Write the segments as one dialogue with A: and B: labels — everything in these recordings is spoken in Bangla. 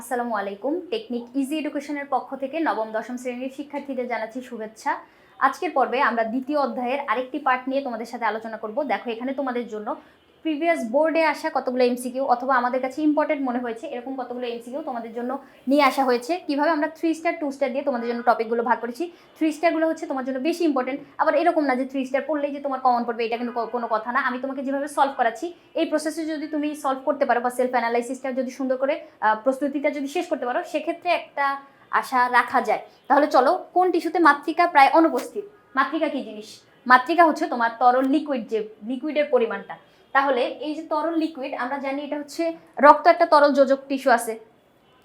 A: আসসালামু আলাইকুম। টেকনিক ইজি এডুকেশনের পক্ষ থেকে নবম, দশম শ্রেণির শিক্ষার্থীদের জানাচ্ছি শুভেচ্ছা। আজকের পর্বে আমরা দ্বিতীয় অধ্যায়ের আরেকটি পার্ট নিয়ে তোমাদের সাথে আলোচনা করব। দেখো এখানে তোমাদের জন্য প্রিভিয়াস বোর্ডে আসা কতগুলো এমসিকিউ অথবা আমাদের কাছে ইম্পর্টেন্ট মনে হয়েছে, এরকম কতগুলো এমসিকিউ তোমাদের জন্য নিয়ে আসা হয়েছে। কীভাবে আমরা থ্রি স্টার টু স্টার দিয়ে তোমাদের জন্য টপিকগুলো ভাগ করেছি থ্রি স্টারগুলো হচ্ছে তোমার জন্য বেশি ইম্পর্টেন্ট আবার এরকম না যে থ্রি স্টার পড়লেই যে তোমার কমন পড়বে, এটা কিন্তু কোনো কথা না। আমি তোমাকে যেভাবে সলভ করাচ্ছি, এই প্রসেসে যদি তুমি সলভ করতে পারো বা সেলফ অ্যানালাইসিসটা যদি সুন্দর করে প্রস্তুতিটা যদি শেষ করতে পারো, সেক্ষেত্রে একটা আশা রাখা যায়। তাহলে চলো, কোন টিস্যুতে মাতৃকা প্রায় অনুপস্থিত? মাতৃকা কি জিনিস? মাতৃকা হচ্ছে তোমার তরল লিকুইড যে লিকুইডের পরিমাণটা। তাহলে এই যে তরল লিকুইড আমরা জানি এটা হচ্ছে রক্ত একটা তরল যোজক টিস্যু আছে।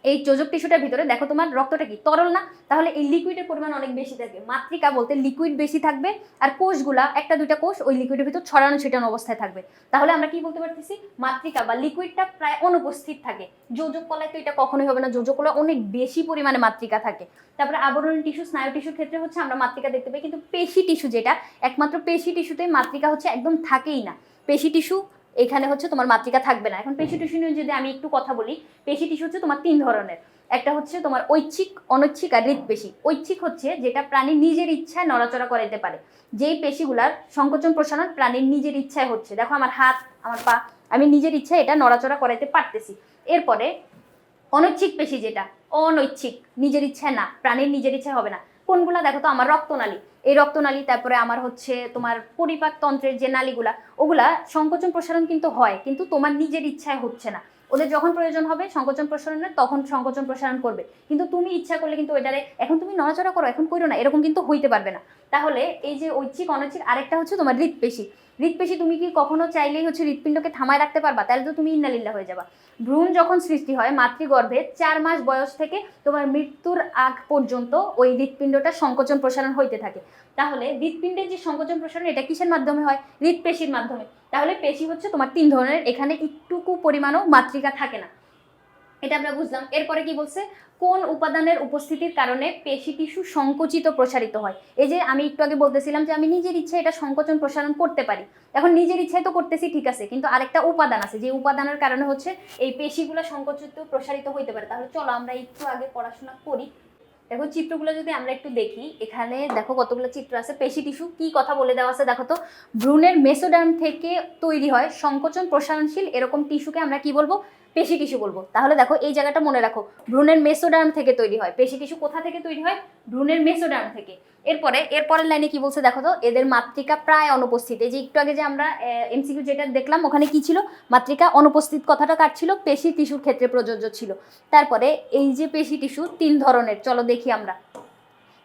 A: এই যোজক টিস্যুটার ভিতরে দেখো তোমার রক্তটা কি? তরল না? তাহলে এই লিকুইডের পরিমাণ অনেক বেশি থাকবে মাতৃকা বলতে লিকুইড বেশি থাকবে আর কোষগুলা, একটা দুইটা কোষ ওই লিকুইডের ভিতর ছড়ানো ছিটানো অবস্থায় থাকবে। তাহলে আমরা কি বলতে পারতেছি? মাতৃকা বা লিকুইডটা প্রায় অনুপস্থিত থাকে। যোজক কলায় তো এটা কখনোই হবে না। যোজক কলায় অনেক বেশি পরিমাণে মাতৃকা থাকে। তারপরে আবরণ টিস্যু স্নায়ু টিস্যুর ক্ষেত্রে হচ্ছে আমরা মাতৃকা দেখতে পাই। কিন্তু পেশি টিস্যু যেটা, একমাত্র পেশি টিস্যুতে মাতৃকা হচ্ছে একদম থাকেই না। পেশি টিস্যু, এখানে হচ্ছে তোমার মাতৃকা থাকবে না। এখন পেশি টিস্যু নিয়ে যদি আমি একটু কথা বলি, পেশি টিস্যু হচ্ছে তোমার তিন ধরনের। একটা হচ্ছে তোমার ঐচ্ছিক, অনৈচ্ছিক আর হৃদপেশি ঐচ্ছিক হচ্ছে যেটা প্রাণী নিজের ইচ্ছায় নড়াচড়া করাইতে পারে। যেই পেশিগুলার সংকোচন প্রসারণ প্রাণীর নিজের ইচ্ছায় হচ্ছে। দেখো আমার হাত, আমার পা, আমি নিজের ইচ্ছায় এটা নড়াচড়া করাইতে পারতেছি। এরপরে অনৈচ্ছিক পেশি যেটা, অনৈচ্ছিক, নিজের ইচ্ছায় না, প্রাণীর নিজের ইচ্ছায় হবে না। কোনগুলা? দেখো তো, আমার রক্তনালী। এই রক্তনালী, তারপরে আমার হচ্ছে তোমার পরিপাক তন্ত্রের যে নালীগুলা, ওগুলা সংকোচন প্রসারণ কিন্তু হয়, কিন্তু তোমার নিজের ইচ্ছায় হচ্ছে না। ওদের যখন প্রয়োজন হবে সংকোচন প্রসারণের, তখন সংকোচন প্রসারণ করবে। কিন্তু তুমি ইচ্ছা করলে কিন্তু ওইটারে, এখন তুমি নড়াচড়া করো, এখন করো না, এরকম কিন্তু হইতে পারবে না। তাহলে এই যে ঐচ্ছিক, অনৈচ্ছিক, আরেকটা হচ্ছে তোমার হৃদপেশি হৃদপেশি তুমি কি কখনো চাইলেই হচ্ছে হৃদপিণ্ডকে থামায় রাখতে পারবা? তাহলে তো তুমি ইন্নালিল্লা হয়ে যাবা। ভ্রূণ যখন সৃষ্টি হয় মাতৃগর্ভে, চার মাস বয়স থেকে তোমার মৃত্যুর আগ পর্যন্ত ওই হৃদপিণ্ডটা সংকোচন প্রসারণ হইতে থাকে। তাহলে হৃদপিণ্ডের যে সংকোচন প্রসারণ, এটা কিসের মাধ্যমে হয়? হৃদপেশির মাধ্যমে। তাহলে পেশি হচ্ছে তোমার তিন ধরনের, এখানে একটুকু পরিমাণও মাতৃকা থাকে না। এটা আমরা বুঝলাম। এরপরে কি বলছে? কোন উপাদানের উপস্থিতির কারণে পেশি টিস্যু সংকুচিত প্রসারিত হয়? এই যে আমি একটু আগে বলতেছিলাম যে আমি নিজের ইচ্ছে এটা সংকোচন প্রসারণ করতে পারি। এখন নিজের ইচ্ছায় তো করতেছি, ঠিক আছে। কিন্তু আরেকটা উপাদান আছে, যে উপাদানের কারণে হচ্ছে এই পেশিগুলো সংকুচিত প্রসারিত হইতে পারে। তাহলে চলো আমরা একটু আগে পড়াশোনা করি। দেখো, চিত্রগুলো যদি আমরা একটু দেখি, এখানে দেখো কতগুলো চিত্র আছে। পেশি টিস্যু কি কথা বলে দেওয়া আছে দেখো তো? ভ্রূণের মেসোডার্ম থেকে তৈরি হয় সংকোচন প্রসারণশীল এরকম টিস্যুকে আমরা কি বলব? পেশি টিস্যু বলব। তাহলে দেখো, এই জায়গাটা মনে রাখো, ভ্রূণের মেসোডার্ম থেকে তৈরি হয়। পেশি টিস্যু কোথা থেকে তৈরি হয়? ভ্রূণের মেসোডার্ম থেকে। এরপরে, এরপরের লাইনে কি বলছে দেখো তো? এদের মাতৃকা প্রায় অনুপস্থিত। এই যে একটু আগে যে আমরা এমসিকিউ যেটা দেখলাম, ওখানে কি ছিল? মাতৃকা অনুপস্থিত কথাটা কার ছিল? পেশি টিস্যুর ক্ষেত্রে প্রযোজ্য ছিল। তারপরে, এই যে পেশি টিস্যু, তিন ধরনের। চলো দেখি আমরা।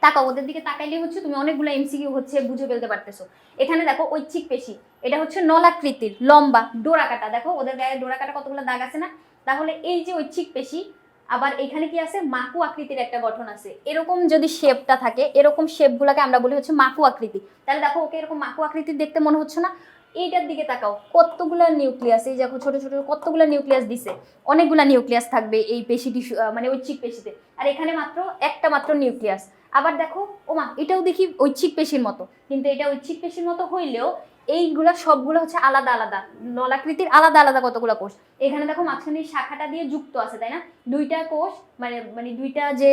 A: তাকাও, ওদের দিকে তাকাইলে হচ্ছে তুমি অনেকগুলো এমসিকিউ হচ্ছে বুঝে ফেলতে পারতেছো। এখানে দেখো ঐচ্ছিক পেশি, এটা হচ্ছে নলাকৃতির, লম্বা, ডোরা কাটা। দেখো, ওদের গায়ে ডোরা কাটা কতগুলো দাগ আছে না? তাহলে এই যে ঐচ্ছিক পেশি, আবার এখানে কি আছে? মাকু আকৃতির একটা গঠন আছে। এরকম যদি শেপটা থাকে, এরকম শেপগুলোকে আমরা বলি হচ্ছে মাকু আকৃতি। তাহলে দেখো, ওকে এরকম মাকু আকৃতির দেখতে মনে হচ্ছে না? এইটার দিকে তাকাও, কতগুলা নিউক্লিয়াস, এই দেখো, ছোট ছোট কতগুলা নিউক্লিয়াস দিছে। অনেকগুলা নিউক্লিয়াস থাকবে এই পেশি টিস্যু মানে ঐচ্ছিক পেশিতে। আর এখানে মাত্র একটা মাত্র নিউক্লিয়াস। আবার দেখো ওমা এটাও দেখি ঐচ্ছিক পেশির মতো। কিন্তু এটা ঐচ্ছিক পেশির মতো হইলেও এইগুলা সবগুলো হচ্ছে আলাদা আলাদা। নলাকৃতির আলাদা আলাদা কতগুলো কোষ? এখানে দেখো মাঝখানে শাখাটা দিয়ে যুক্ত আছে, তাই না? দুইটা কোষ মানে মানে দুইটা যে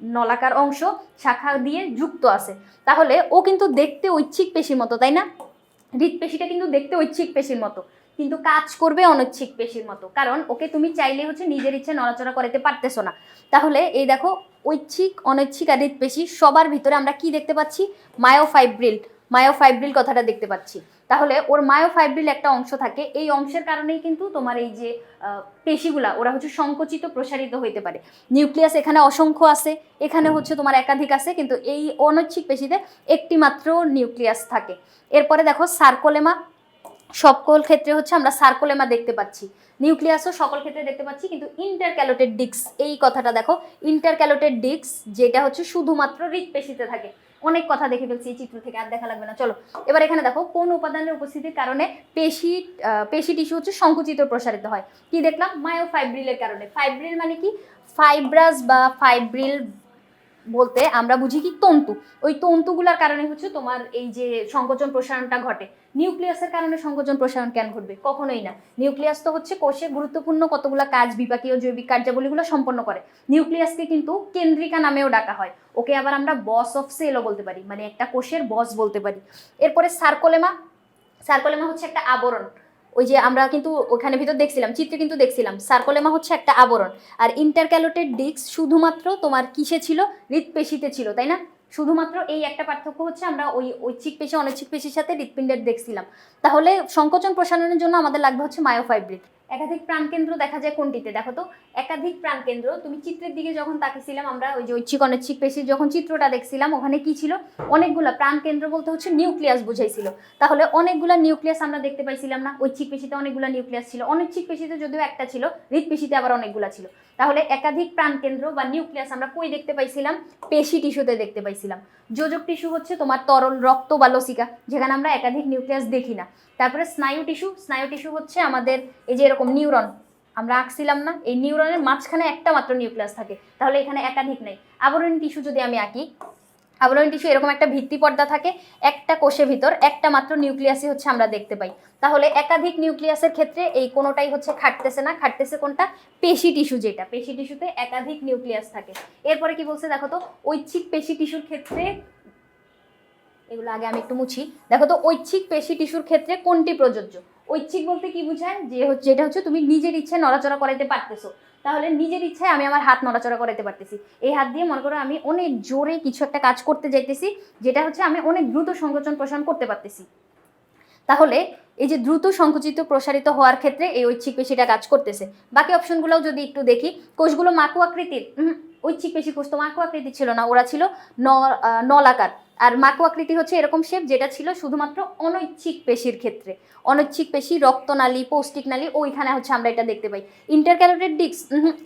A: নলাকার অংশ, শাখা দিয়ে যুক্ত আছে। তাহলে ও কিন্তু দেখতে ঐচ্ছিক পেশির মতো, তাই না? হৃদপেশিটা কিন্তু দেখতে ঐচ্ছিক পেশির মতো। কিন্তু কাজ করবে অনৈচ্ছিক পেশির মতো। কারণ ওকে তুমি চাইলে হচ্ছে নিজের ইচ্ছে নড়াচড়া করাতে পারতেছো না। তাহলে এই দেখো, ঐচ্ছিক, অনৈচ্ছিক আর হৃদপেশি সবার ভিতরে আমরা কি দেখতে পাচ্ছি? মায়োফাইব্রিল। মায়োফাইব্রিল কথাটা দেখতে পাচ্ছি। তাহলে ওর মায়োফাইব্রিল একটা অংশ থাকে। এই অংশের কারণেই কিন্তু তোমার এই যে পেশিগুলা, ওরা হচ্ছে সংকুচিত, প্রসারিত হইতে পারে। নিউক্লিয়াস এখানে অসংখ্য আছে। এখানে হচ্ছে তোমার একাধিক আছে, কিন্তু এই অনৈচ্ছিক পেশিতে একটি মাত্র নিউক্লিয়াস থাকে। এরপরে দেখো, সার্কোলেমা সকল ক্ষেত্রে হচ্ছে আমরা সার্কোলেমা দেখতে পাচ্ছি। নিউক্লিয়াসও সকল ক্ষেত্রে দেখতে পাচ্ছি, কিন্তু ইন্টারক্যালোটেড ডিক্স এই কথাটা দেখো, ইন্টারক্যালোটেড ডিক্স যেটা হচ্ছে শুধুমাত্র হৃদপেশিতে থাকে। অনেক কথা দেখে ফেলছি এই চিত্র থেকে, আর দেখা লাগবে না। চলো, এবার এখানে দেখো, কোন উপাদানের উপস্থিতির কারণে পেশি পেশি টিস্যু হচ্ছে সংকুচিত প্রসারিত হয়। কি দেখলাম? মায়োফাইব্রিলের কারণে। ফাইব্রিল মানে কি? ফাইব্রাস বা ফাইব্রিল বলতে আমরা বুঝি কি তন্তু। ওই তন্তুগুলার কারণে হচ্ছে তোমার এই যে সংকোচন প্রসারণটা ঘটে। নিউক্লিয়াসের কারণে সংকোচন প্রসারণ কেন ঘটবে? কখনোই না। নিউক্লিয়াস তো হচ্ছে কোষে গুরুত্বপূর্ণ কতগুলো কাজ, বিপাকীয় জৈবিক কার্যাবলীগুলো সম্পন্ন করে। নিউক্লিয়াসকে কিন্তু কেন্দ্রিকা নামেও ডাকা হয়। ওকে আবার আমরা বস অফ সেলও বলতে পারি। মানে একটা কোষের বস বলতে পারি। এরপরে সার্কোলেমা। সার্কোলেমা হচ্ছে একটা আবরণ। ওই যে আমরা কিন্তু ওখানে ভিতর দেখছিলাম, চিত্রে কিন্তু দেখছিলাম, সার্কোলেমা হচ্ছে একটা আবরণ। আর ইন্টারক্যালোটেড ডিস্ক শুধুমাত্র তোমার কিসে ছিল? হৃৎপেশিতে ছিল, তাই না? শুধুমাত্র এই একটা পার্থক্য হচ্ছে আমরা ওই ঐচ্ছিক পেশি, অনৈচ্ছিক পেশির সাথে হৃৎপিণ্ডের দেখছিলাম। তাহলে সংকোচন প্রসারণের জন্য আমাদের লাগবে হচ্ছে মায়োফাইব্রিড একাধিক প্রাণকেন্দ্র দেখা যায় কোনটিতে? দেখো তো, একাধিক প্রাণকেন্দ্র। তুমি চিত্রের দিকে যখন তাকিয়েছিলাম আমরা, ওই যে ঐচ্ছিক অনৈচ্ছিক পেশির যখন চিত্রটা দেখছিলাম, ওখানে কি ছিল? অনেকগুলা প্রাণকেন্দ্র বলতে হচ্ছে নিউক্লিয়াস বুঝাইছিল। তাহলে অনেকগুলা নিউক্লিয়াস আমরা দেখতে পাইছিলাম না, ঐচ্ছিক পেশিতে অনেকগুলো নিউক্লিয়াস ছিল। অনৈচ্ছিক পেশিতে যদিও একটা ছিল হৃৎপেশিতে আবার অনেকগুলা ছিল। তাহলে একাধিক প্রাণকেন্দ্র বা নিউক্লিয়াস আমরা কই দেখতে পাইছিলাম? পেশি টিস্যুতে দেখতে পাইছিলাম। যোজক টিস্যু হচ্ছে তোমার তরল রক্ত বা লসিকা, যেখানে আমরা একাধিক নিউক্লিয়াস দেখি না। তারপরে স্নায়ু টিস্যু স্নায়ু টিস্যু হচ্ছে আমাদের এই যে এরকম নিউরন, আমরা আঁকছিলাম না, এই নিউরনের মাঝখানে একটা মাত্র নিউক্লিয়াস থাকে, তাহলে এখানে একাধিক নেই। আবরণী টিস্যু যদি আমি আঁকি, আবরণী টিস্যু এরকম একটা ভিত্তি পর্দা থাকে, একটা কোষের ভিতর একটা মাত্র নিউক্লিয়াসই হচ্ছে আমরা দেখতে পাই। তাহলে একাধিক নিউক্লিয়াসের ক্ষেত্রে এই কোনোটাই হচ্ছে খাটতেছে না, খাটতেছে কোনটা? পেশি টিস্যু যেটা, পেশি টিস্যুতে একাধিক নিউক্লিয়াস থাকে। এরপরে কি বলছে দেখো তো, ঐচ্ছিক পেশি টিস্যুর ক্ষেত্রে, এগুলো আগে আমি একটু মুছি, দেখো তো ঐচ্ছিক পেশি টিস্যুর ক্ষেত্রে কোনটি প্রযোজ্য? ঐচ্ছিক বলতে কি বোঝায়? যে হচ্ছে যেটা হচ্ছে তুমি নিজের ইচ্ছে নড়াচড়া করাইতে পারতেছো। তাহলে নিজের ইচ্ছায় আমি আমার হাত নড়াচড়া করাইতে পারতেছি। এই হাত দিয়ে মনে করো আমি অনেক জোরে কিছু একটা কাজ করতে যাইতেছি, যেটা হচ্ছে আমি অনেক দ্রুত সংকোচন প্রসারণ করতে পারতেছি। তাহলে এই যে দ্রুত সংকুচিত প্রসারিত হওয়ার ক্ষেত্রে এই ঐচ্ছিক পেশিটা কাজ করতেছে। বাকি অপশনগুলোও যদি একটু দেখি, কোষগুলো মাকু আকৃতির ঐচ্ছিক পেশি কোষ তো মাকু আকৃতির ছিল না, ওরা ছিল নলাকার। আর মাকু আকৃতি হচ্ছে এরকম শেপ যেটা ছিল শুধুমাত্র অনৈচ্ছিক পেশির ক্ষেত্রে। অনৈচ্ছিক পেশি, রক্তনালী, পৌষ্টিক নালী, ওইখানে হচ্ছে আমরা এটা দেখতে পাই। ইন্টারক্যালোটেড ডিস্ক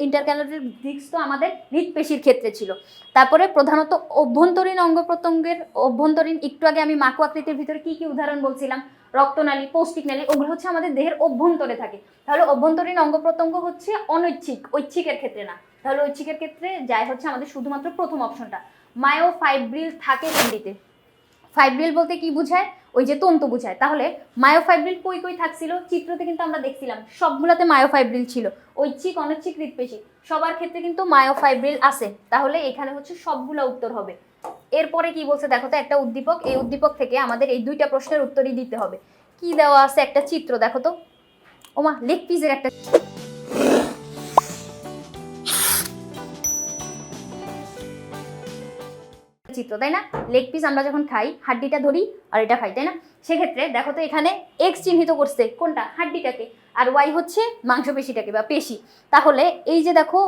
A: ইন্টারক্যালোটেড ডিস্ক তো আমাদের হৃৎপেশির ক্ষেত্রে ছিল। তারপরে প্রধানত অভ্যন্তরীণ অঙ্গ প্রত্যঙ্গের অভ্যন্তরীণ, একটু আগে আমি মাকু আকৃতির ভিতরে কি কি উদাহরণ বলছিলাম? রক্তনালী, পৌষ্টিক নালী, ওগুলো হচ্ছে আমাদের দেহের অভ্যন্তরে থাকে। তাহলে অভ্যন্তরীণ অঙ্গ প্রত্যঙ্গ হচ্ছে অনৈচ্ছিক, ঐচ্ছিকের ক্ষেত্রে না। তাহলে ঐচ্ছিকের ক্ষেত্রে যায় হচ্ছে আমাদের শুধুমাত্র প্রথম অপশনটা মায়োফাইব্রিল থাকে কোনটিতে ফাইব্রিল বলতে কি বোঝায়? ওই যে তন্তু বোঝায়। তাহলে মায়োফাইব্রিল কই কই থাকছিল? চিত্রতে কিন্তু আমরা দেখছিলাম, সবগুলোতে মায়োফাইব্রিল ছিল। ঐচ্ছিক অনৈচ্ছিক হৃৎপেশি সবার ক্ষেত্রে কিন্তু মায়োফাইব্রিল আছে। তাহলে এখানে হচ্ছে সবগুলো উত্তর হবে। এরপরে কি বলছে দেখো তো, একটা উদ্দীপক। এই উদ্দীপক থেকে আমাদের এই দুইটা প্রশ্নের উত্তরই দিতে হবে। কি দেওয়া আছে একটা চিত্র দেখো তো? ওমা, লেগ পিসের একটা চিত্র, তাই না? লেগ পিস আমরা যখন খাই, হাড্ডিটা ধরি আর এটা খাই, তাই না? সেক্ষেত্রে দেখো তো এখানে এক্স চিহ্নিত করছে, কোনটা? হাড্ডিটাকে। আর ওয়াই হচ্ছে মাংসপেশিটাকে বা পেশি। তাহলে এই যে দেখো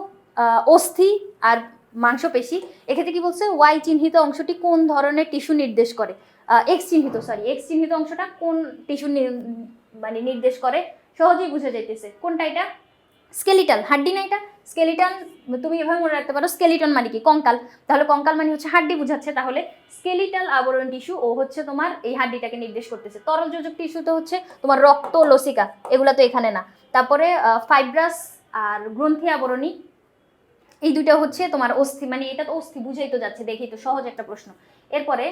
A: অস্থি আর মাংসপেশি, এক্ষেত্রে কি বলছে? ওয়াই চিহ্নিত অংশটি কোন ধরনের টিস্যু নির্দেশ করে? এক্স চিহ্নিত সরি এক্স চিহ্নিত অংশটা কোন টিস্যু মানে নির্দেশ করে? সহজেই বুঝে যাইতেছে। কোনটা এটা? স্কেলিটাল হাড্ডি না এটা? স্কেলিটাল তুমি এভাবে মনে রাখতে পারো স্কেলিটন মানে কি? কঙ্কাল। তাহলে কঙ্কাল মানে হচ্ছে হাড্ডি বুঝাচ্ছে, তাহলে স্কেলিটাল আবরণ টিস্যু ও হচ্ছে তোমার এই হাড্ডিটাকে নির্দেশ করতেছে। তরল যোজক টিস্যু তো হচ্ছে তোমার রক্ত, লসিকা, এগুলা তো এখানে না। তারপরে ফাইব্রাস আর গ্রন্থি আবরণী, এই দুটো হচ্ছে তোমার অস্থি মানে এটা তো অস্থি বুঝেই তো যাচ্ছে দেখি তো সহজ একটা প্রশ্ন। এরপরে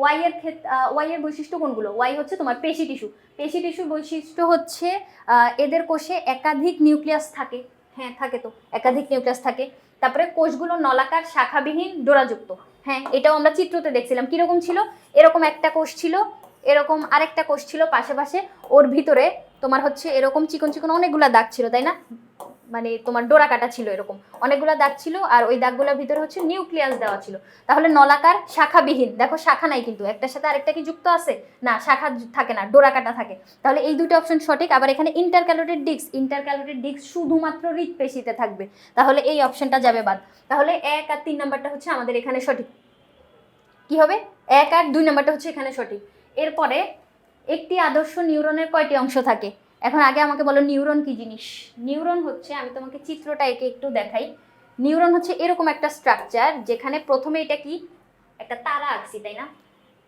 A: ওয়াই এর ক্ষেত্রে ওয়াই এর বৈশিষ্ট্য কোনগুলো? ওয়াই হচ্ছে তোমার পেশি টিস্যু পেশি টিস্যুর বৈশিষ্ট্য হচ্ছে এদের কোষে একাধিক নিউক্লিয়াস থাকে। হ্যাঁ থাকে তো। একাধিক নিউক্লিয়াস থাকে। তারপরে কোষগুলো নলাকার শাখাবিহীন ডোরাযুক্ত। হ্যাঁ এটাও আমরা চিত্রতে দেখছিলাম। কীরকম ছিল? এরকম একটা কোষ ছিল, এরকম আরেকটা কোষ ছিল পাশে পাশে। ওর ভিতরে তোমার হচ্ছে এরকম চিকন চিকন অনেকগুলো দাগ ছিল, তাই না? মানে তোমার ডোরা কাটা ছিল এরকম। অনেকগুলো দাগ ছিল আর ওই দাগগুলোর ভিতরে হচ্ছে নিউক্লিয়াস দেওয়া ছিল। তাহলে নলাকার শাখাবিহীন, দেখো শাখা নাই কিন্তু, একটার সাথে আরেকটা কি যুক্ত আছে? না, শাখা থাকে না ডোরা কাটা থাকে। তাহলে এই দুটো অপশন সঠিক, আবার এখানে ইন্টারক্যালোটেড ডিস্ক ইন্টারক্যালোটেড ডিস্ক শুধুমাত্র হৃৎপেশিতে থাকবে। তাহলে এই অপশনটা যাবে বাদ। তাহলে এক আর তিন নাম্বারটা হচ্ছে আমাদের এখানে সঠিক। কি হবে? এক আর দুই নাম্বারটা হচ্ছে এখানে সঠিক। এরপরে একটি আদর্শ নিউরনের কয়টি অংশ থাকে? এখন আগে আমাকে বলো, নিউরন কি জিনিস? নিউরন হচ্ছে, আমি তোমাকে চিত্রটা একে একটু দেখাই। নিউরন হচ্ছে এরকম একটা স্ট্রাকচার যেখানে প্রথমে এটা কি? একটা তারা আঁকছি, তাই না?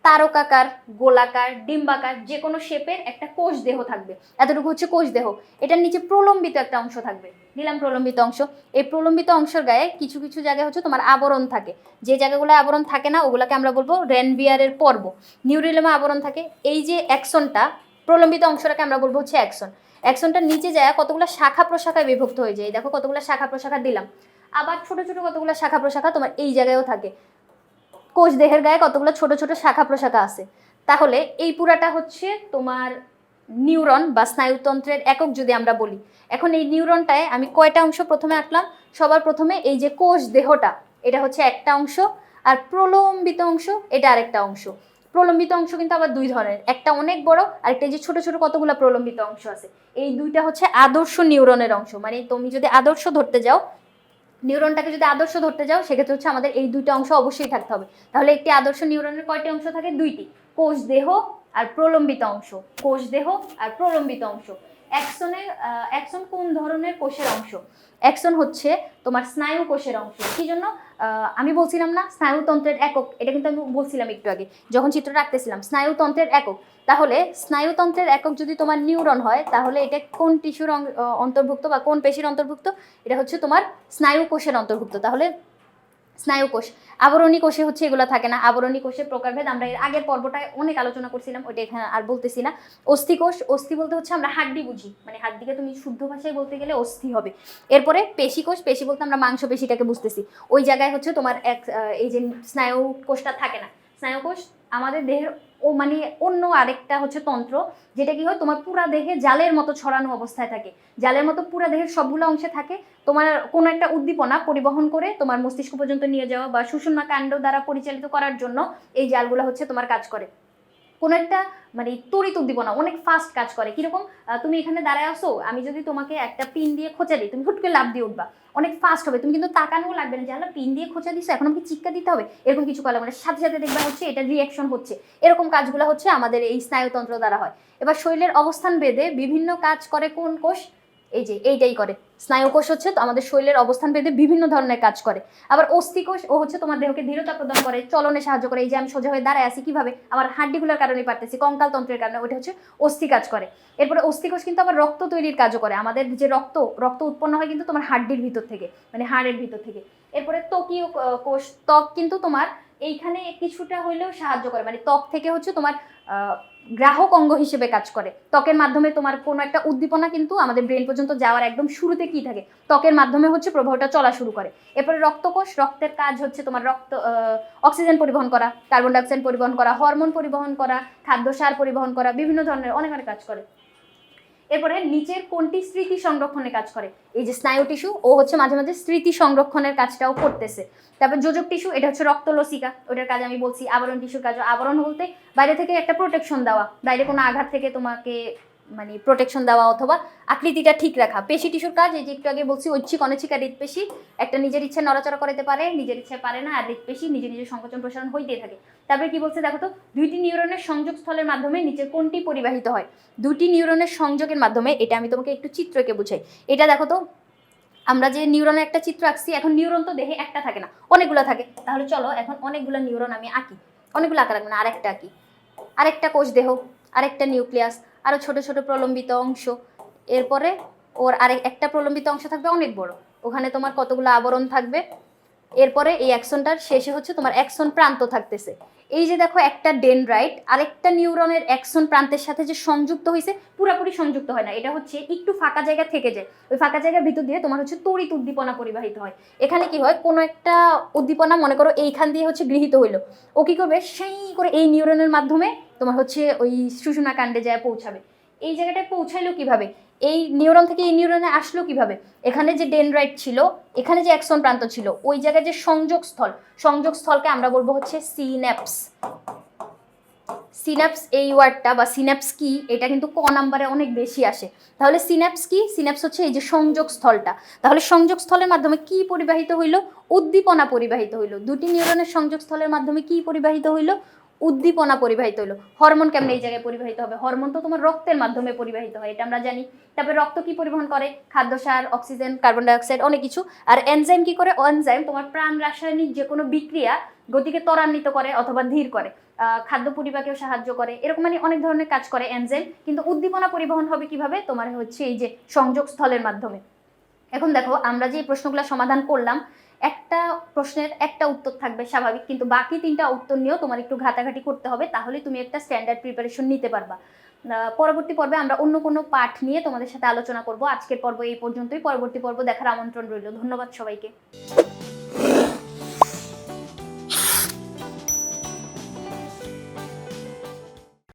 A: তারকাকার, গোলাকার, ডিম্বাকার যে কোনো শেপের একটা কোষ দেহ থাকবে। এতটুকু হচ্ছে কোষ দেহ। এটার নিচে প্রলম্বিত একটা অংশ থাকবে। নিলাম প্রলম্বিত অংশ। এই প্রলম্বিত অংশের গায়ে কিছু কিছু জায়গায় হচ্ছে তোমার আবরণ থাকে। যে জায়গাগুলো আবরণ থাকে না, ওগুলোকে আমরা বলব রেনভিয়ারের পর্ব। নিউরিলেমে আবরণ থাকে। এই যে অ্যাকশনটা প্রলম্বিত অংশটাকে আমরা বলব হচ্ছে অ্যাকশন অ্যাকশনটা নিচে যায় কতগুলো শাখা প্রশাখায় বিভক্ত হয়ে যায়। দেখো কতগুলো শাখা প্রশাখা দিলাম। আবার ছোট ছোট কতগুলো শাখা প্রশাখা তোমার এই জায়গায়ও থাকে। কোষ দেহের গায়ে কতগুলো ছোট ছোট শাখা প্রশাখা আছে। তাহলে এই পুরাটা হচ্ছে তোমার নিউরন বা স্নায়ুতন্ত্রের একক যদি আমরা বলি। এখন এই নিউরনটায় আমি কয়টা অংশ প্রথমে আঁকলাম? সবার প্রথমে এই যে কোষ দেহটা, এটা হচ্ছে একটা অংশ। আর প্রলম্বিত অংশ, এটা আরেকটা অংশ। প্রলম্বিত অংশ কিন্তু আবার দুই ধরনের। একটা অনেক বড় আর একটা যে ছোট ছোট কতগুলো প্রলম্বিত অংশ আছে। এই দুইটা হচ্ছে আদর্শ নিউরনের অংশ। মানে তুমি যদি আদর্শ ধরতে যাও, নিউরনটাকে যদি আদর্শ ধরতে যাও, সেক্ষেত্রে হচ্ছে আমাদের এই দুইটা অংশ অবশ্যই থাকতে হবে। তাহলে একটি আদর্শ নিউরনের কয়টি অংশ থাকে? দুইটি। কোষ দেহ আর প্রলম্বিত অংশ। কোষ দেহ আর প্রলম্বিত অংশ। অ্যাকশনের অ্যাকশন কোন ধরনের কোষের অংশ? অ্যাকশন হচ্ছে তোমার স্নায়ু কোষের অংশ। কি জন্য? আমি বলছিলাম না স্নায়ুতন্ত্রের একক। এটা কিন্তু আমি বলছিলাম একটু আগে, যখন চিত্রটা আঁকতেছিলাম স্নায়ুতন্ত্রের একক। তাহলে স্নায়ুতন্ত্রের একক যদি তোমার নিউরন হয়, তাহলে এটা কোন টিস্যুর অন্তর্ভুক্ত বা কোন পেশির অন্তর্ভুক্ত? এটা হচ্ছে তোমার স্নায়ু কোষের অন্তর্ভুক্ত। তাহলে স্নায়ু কোষ। আবরণী কোষে হচ্ছে এগুলো থাকে না। আবরণী কোষের প্রকারভেদ আমরা এর আগের পর্বটায় অনেক আলোচনা করছিলাম, ওইটা এখানে আর বলতেছি না। অস্থিকোষ অস্থি বলতে হচ্ছে আমরা হাড্ডি বুঝি। মানে হাড্ডিকে তুমি শুদ্ধ ভাষায় বলতে গেলে অস্থি হবে। এরপরে পেশি কোষ, পেশি বলতে আমরা মাংস পেশিটাকে বুঝতেছি। ওই জায়গায় হচ্ছে তোমার এক এই যে স্নায়ু কোষটা থাকে না। স্নায়ু কোষ আমাদের দেহের ও মানে অন্য আরেকটা হচ্ছে তন্ত্র, যেটা কি হয়, তোমার পুরা দেহে জালের মতো ছড়ানো অবস্থায় থাকে। জালের মতো পুরা দেহের সবগুলো অংশে থাকে। তোমার কোনো একটা উদ্দীপনা পরিবহন করে তোমার মস্তিষ্ক পর্যন্ত নিয়ে যাওয়া বা সুষুম্না কাণ্ড দ্বারা পরিচালিত করার জন্য এই জালগুলো হচ্ছে তোমার কাজ করে। কোনো একটা মানে দিব না, অনেক ফাস্ট কাজ করে। কীরকম? তুমি এখানে দাঁড়ায় আসো আমি যদি তোমাকে একটা পিন দিয়ে খোঁচা দিই, তুমি হুট করে লাভ দিয়ে উঠবা। অনেক ফাস্ট হবে, তুমি কিন্তু তাকানো লাগবে না যে পিন দিয়ে খোঁচা দিছো, এখন আমাকে চিক্কা দিতে হবে? এরকম কিছু কলা মানে সাথে সাথে দেখবা হচ্ছে এটা রিয়াকশন হচ্ছে। এরকম কাজগুলো হচ্ছে আমাদের এই স্নায়ুতন্ত্র দ্বারা হয়। এবার শরীরের অবস্থান বেদে বিভিন্ন কাজ করে কোন কোষ? এই যে এইটাই করে। স্নায়ু কোষ হচ্ছে তো আমাদের শরীরের অবস্থান ভেদে বিভিন্ন ধরনের কাজ করে। আবার অস্থি কোষ ও হচ্ছে তোমার দেহকে দৃঢ়তা প্রদান করে, চলনে সাহায্য করে, এই যে আমি সোজা হয়ে দাঁড়ায় আছি কীভাবে? আমার হাড্ডিগুলোর কারণে পারতেছি কঙ্কাল তন্ত্রের কারণে, ওটা হচ্ছে অস্থি কাজ করে। এরপরে অস্থি কোষ কিন্তু আবার রক্ত তৈরির কাজও করে। আমাদের যে রক্ত রক্ত উৎপন্ন হয় কিন্তু তোমার হাড্ডির ভিতর থেকে মানে হাড়ের ভিতর থেকে। এরপরে ত্বকীয় কোষ, ত্বক কিন্তু তোমার এইখানে কিছুটা হইলেও সাহায্য করে। মানে ত্বক থেকে হচ্ছে তোমার গ্রাহক অঙ্গ হিসেবে কাজ করে। ত্বকের মাধ্যমে তোমার কোনো একটা উদ্দীপনা কিন্তু আমাদের ব্রেন পর্যন্ত যাওয়ার একদম শুরুতে কি থাকে? ত্বকের মাধ্যমে হচ্ছে প্রবাহটা চলা শুরু করে। এরপরে রক্তকোষ, রক্তের কাজ হচ্ছে তোমার রক্ত অক্সিজেন পরিবহন করা কার্বন ডাইঅক্সাইড পরিবহন করা হরমোন পরিবহন করা, খাদ্য সার পরিবহন করা, বিভিন্ন ধরনের অনেক অনেক কাজ করে। এরপরে নিচের কোনটি স্মৃতি সংরক্ষণের কাজ করে? এই যে স্নায়ু টিস্যু, ও হচ্ছে মাঝে মাঝে স্মৃতি সংরক্ষণের কাজটাও করতেছে। তারপর যোজক টিস্যু, এটা হচ্ছে রক্তলসিকা, ওটার কাজ আমি বলছি আবরণ টিস্যুর কাজ, আবরণ বলতে বাইরে থেকে একটা প্রোটেকশন দেওয়া, বাইরে কোনো আঘাত থেকে তোমাকে মানে প্রোটেকশন দেওয়া অথবা আকৃতিটা ঠিক রাখা। পেশি টিস্যুর কাজ, এই যে একটু আগে বলছি, ঐচ্ছিক, অনৈচ্ছিক হৃদপেশি একটা নিজের ইচ্ছে নড়াচড়া করাতে পারে, নিজের ইচ্ছে পারে না, আর হৃদপেশি নিজে নিজের সংকোচন প্রসারণ হইতেই থাকে। তারপরে কি বলছে দেখো তো, দুইটি নিউরনের সংযোগ স্থলের মাধ্যমে নিচের কোনটি পরিবাহিত হয়? দুটি নিউরনের সংযোগের মাধ্যমে, এটা আমি তোমাকে একটু চিত্রকে বুঝাই। এটা দেখো তো, আমরা যে নিউরনের একটা চিত্র আঁকছি, এখন নিউরন তো দেহে একটা থাকে না, অনেকগুলো থাকে। তাহলে চলো, এখন অনেকগুলো নিউরন আমি আঁকি। অনেকগুলো আঁকা লাগবে না, আরেকটা আঁকি। আরেকটা কোষ দেহ, আরেকটা নিউক্লিয়াস আরও ছোট ছোট প্রলম্বিত অংশ। এরপরে ওর আরেক একটা প্রলম্বিত অংশ থাকবে অনেক বড়। ওখানে তোমার কতগুলো আবরণ থাকবে। এরপরে এই অ্যাকশনটার শেষে হচ্ছে তোমার অ্যাকশন প্রান্ত থাকতেছে। এই যে দেখো একটা ডেনড্রাইট, আরেকটা নিউরনের অ্যাকশন প্রান্তের সাথে যে সংযুক্ত হয়েছে পুরোপুরি সংযুক্ত হয় না। এটা হচ্ছে একটু ফাঁকা জায়গা থেকে যায়। ওই ফাঁকা জায়গার ভিতর দিয়ে তোমার হচ্ছে তড়িৎ উদ্দীপনা পরিবাহিত হয়। এখানে কি হয়, কোনো একটা উদ্দীপনা, মনে করো, এইখান দিয়ে হচ্ছে গৃহীত হইল। ও কি করবে, সেই করে এই নিউরনের মাধ্যমে তোমার হচ্ছে ওই সুষুনা কাণ্ডে যায় পৌঁছাবে। এই জায়গাটায় পৌঁছাইলো কীভাবে? এই নিউরন থেকে এই নিউরনে আসলো কীভাবে? এখানে যে ডেনড্রাইট ছিল, এখানে যে অ্যাকশন প্রান্ত ছিল, ওই জায়গায় যে সংযোগ স্থল সংযোগ স্থলকে আমরা বলব হচ্ছে সিন্যাপস। সিন্যাপস এই ওয়ার্ডটা বা সিন্যাপস কি, এটা কিন্তু ক নাম্বারে অনেক বেশি আসে। তাহলে সিন্যাপস কি? সিন্যাপস হচ্ছে এই যে সংযোগ স্থলটা তাহলে সংযোগ স্থলের মাধ্যমে কি পরিবাহিত হইল? উদ্দীপনা পরিবাহিত হইল। দুটি নিউরনের সংযোগ স্থলের মাধ্যমে কি পরিবাহিত হইল? উদ্দীপনা পরিবাহিত হইল হরমোন কেমন এই জায়গায় পরিবাহিত হবে? হরমোন তো তোমার রক্তের মাধ্যমে পরিবাহিত হয়, এটা আমরা জানি। তারপরে রক্ত কি পরিবহন করে? খাদ্য সার, অক্সিজেন, কার্বন ডাইঅক্সাইড, অনেক কিছু। আর এনজাইম কি করে? এনজাইম তোমার প্রাণ রাসায়নিক যে কোনো বিক্রিয়া গতিকে ত্বরান্বিত করে অথবা ধীর করে। খাদ্য পরিপাকেও সাহায্য করে। এরকম মানে অনেক ধরনের কাজ করে এনজাইম কিন্তু উদ্দীপনা পরিবহন হবে কীভাবে? তোমার হচ্ছে এই যে সংযোগ স্থলের মাধ্যমে। এখন দেখো, আমরা যে প্রশ্নগুলো সমাধান করলাম একটা প্রশ্নের একটা উত্তর থাকবে স্বাভাবিক, কিন্তু বাকি তিনটা উত্তর নিয়েও তোমার একটু ঘাটাঘাটি করতে হবে তাহলে তুমি একটা স্ট্যান্ডার্ড প্রিপারেশন নিতে পারবা। পরবর্তী পর্বে আমরা অন্য কোনো পাঠ নিয়ে তোমাদের সাথে আলোচনা করব। আজকের পর্ব এই পর্যন্তই, পরবর্তী পর্ব দেখার আমন্ত্রণ রইল। ধন্যবাদ সবাইকে।